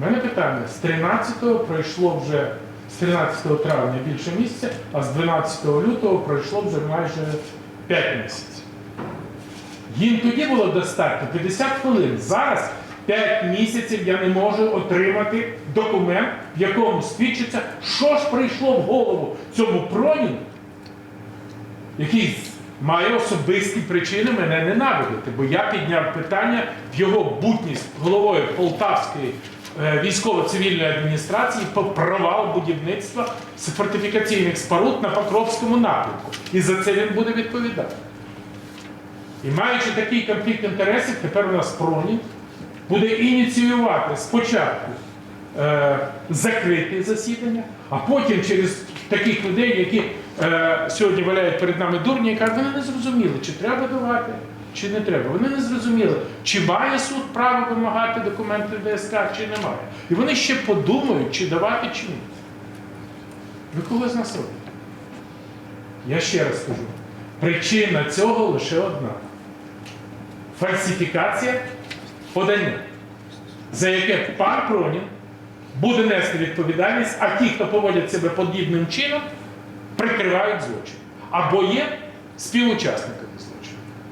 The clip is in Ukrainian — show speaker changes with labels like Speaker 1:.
Speaker 1: У мене питання: з 13-го пройшло вже з 13 травня більше місяця, а з 12 лютого пройшло вже майже 5 місяців. Їм тоді було достатньо 50 хвилин. Зараз 5 місяців я не можу отримати документ, в якому свідчиться, що ж прийшло в голову цьому проні, який має особисті причини мене ненавидити, бо я підняв питання в його бутність головою Полтавської військово-цивільної адміністрації по провал будівництва фортифікаційних споруд на Покровському напрямку. І за це він буде відповідати. І маючи такий конфлікт інтересів, тепер у нас Пронін буде ініціювати спочатку е, закрити засідання, а потім через таких людей, які е, сьогодні валяють перед нами дурні, і кажуть, вони не зрозуміли, чи треба давати, чи не треба. Вони не зрозуміли, чи має суд право вимагати документи ДСК, чи не має. І вони ще подумають, чи давати, чи ні. Ви кого з нас робите? Я ще раз кажу, причина цього лише одна фальсифікація подання, за яке пан Пронін буде нести відповідальність, а ті, хто поводять себе подібним чином, прикривають злочин. Або є співучасниками.